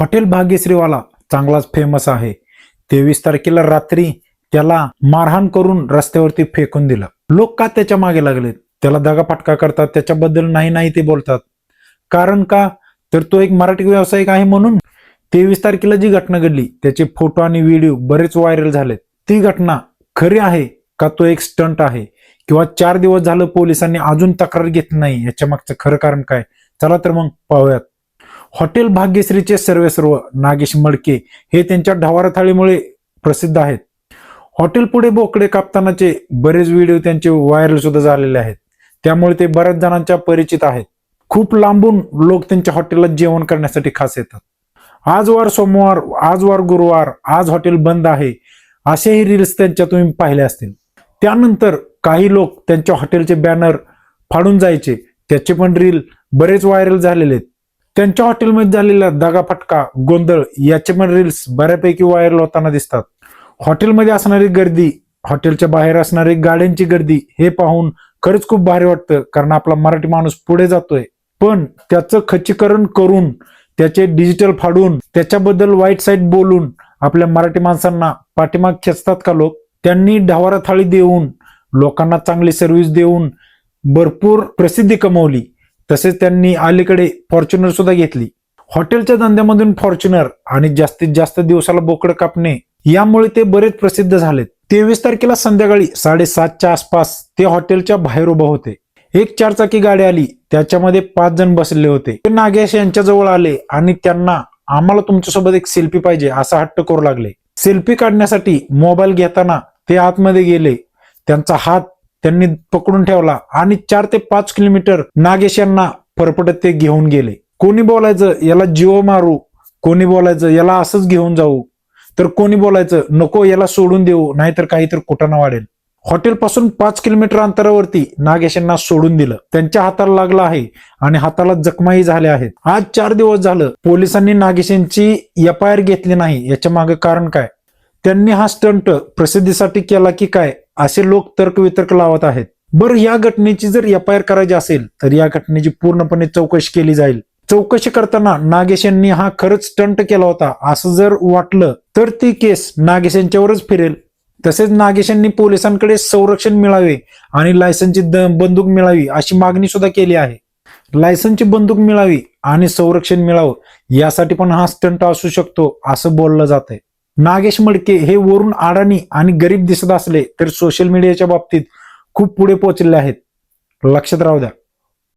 Hotel भाग्यश्रीवाला चांगलाच famous आहे. तेवीस तारखेला रात्री त्याला मारहाण करून रस्त्यावरती फेकून दिलं. लोक का त्याच्यामागे लागलेत? त्याला दगाफटका करतात त्याच्याबद्दल नाही नाही ते बोलतात. कारण का? तर तो एक मराठी व्यावसायिक आहे म्हणून तेवीस तारखेला जी घटना घडली त्याचे फोटो आणि व्हिडिओ बरेच व्हायरल झालेत. ती घटना खरी आहे का तो एक स्टंट आहे? किंवा चार दिवस झालं पोलिसांनी अजून तक्रार घेत नाही याच्या मागचं खरं कारण काय? चला तर मग पाहूयात. हॉटेल भाग्यश्रीचे सर्वे सर्व नागेश मडके हे त्यांच्या ढवारा थाळीमुळे प्रसिद्ध आहेत. हॉटेल पुढे बोकडे कापतानाचे बरेच व्हिडिओ त्यांचे व्हायरल सुद्धा झालेले आहेत. त्यामुळे ते बऱ्याच जणांच्या परिचित आहेत. खूप लांबून लोक त्यांच्या हॉटेलला जेवण करण्यासाठी खास येतात. आज वार सोमवार आज वार गुरुवार आज हॉटेल बंद आहे असेही रील्स त्यांच्या तुम्ही पाहिले असतील. त्यानंतर काही लोक त्यांच्या हॉटेलचे बॅनर फाडून जायचे. त्याचे पण रील बरेच व्हायरल झालेले आहेत. त्यांच्या हॉटेलमध्ये झालेला दगाफटका गोंधळ याचे पण रील्स बऱ्यापैकी व्हायरल होताना दिसतात. हॉटेलमध्ये असणारी गर्दी हॉटेलच्या बाहेर असणारी गाड्यांची गर्दी हे पाहून खरंच खूप भारी वाटतं कारण आपला मराठी माणूस पुढे जातोय. पण त्याचं खचीकरण करून त्याचे डिजिटल फाडून त्याच्याबद्दल वाईट साईट बोलून आपल्या मराठी माणसांना पाठीमाग खेचतात का लोक? त्यांनी ढवारा थाळी देऊन लोकांना चांगली सर्व्हिस देऊन भरपूर प्रसिद्धी कमवली. तसेच त्यांनी अलीकडे फॉर्च्युनर सुद्धा घेतली. हॉटेलच्या धंद्यामधून फॉर्च्युनर आणि जास्तीत जास्त दिवसाला बोकड कापणे यामुळे ते बरेच प्रसिद्ध झालेत. तेवीस तारखेला संध्याकाळी साडेसातच्या आसपास ते हॉटेलच्या बाहेर उभं होते. एक चारचाकी गाडी आली त्याच्यामध्ये पाच जण बसले होते. ते नागेश यांच्या जवळ आले आणि त्यांना आम्हाला तुमच्यासोबत एक सेल्फी पाहिजे असा हट्ट करू लागले. सेल्फी काढण्यासाठी मोबाईल घेताना ते आतमध्ये गेले. त्यांचा हात त्यांनी पकडून ठेवला आणि चार ते पाच किलोमीटर नागेश यांना फरफटत ते घेऊन गेले. कोणी बोलायचं याला जीव मारू कोणी बोलायचं याला असंच घेऊन जाऊ तर कोणी बोलायचं नको याला सोडून देऊ नाहीतर काहीतरी कुटाणा वाढेल. हॉटेल पासून पाच किलोमीटर अंतरावरती नागेश यांना सोडून दिलं. त्यांच्या हाताला लागलं आहे आणि हाताला जखमाही झाल्या आहेत. आज चार दिवस झालं पोलिसांनी नागेश यांची एफ आय आर घेतली नाही. याच्या मागे कारण काय? त्यांनी हा स्टंट प्रसिद्धीसाठी केला की काय? असे लोक तर्कवितर्क लावत आहेत. बरं या घटनेची जर एफ आय आर करायची असेल तर या घटनेची पूर्णपणे चौकशी केली जाईल. चौकशी करताना नागेश यांनी हा खरंच स्टंट केला होता असं जर वाटलं तर ती केस नागेश यांच्यावरच फिरेल. तसेच नागेश यांनी पोलिसांकडे संरक्षण मिळावे आणि लायसनची द- बंदूक मिळावी अशी मागणी सुद्धा केली आहे. लायसनची बंदूक मिळावी आणि संरक्षण मिळावं यासाठी पण हा स्टंट असू शकतो असं बोललं जात आहे नागेश मडके हे वरून अडाणी आणि गरीब दिसत असले तर सोशल मीडियाच्या बाबतीत खूप पुढे पोहोचले आहेत. लक्षात राहू द्या.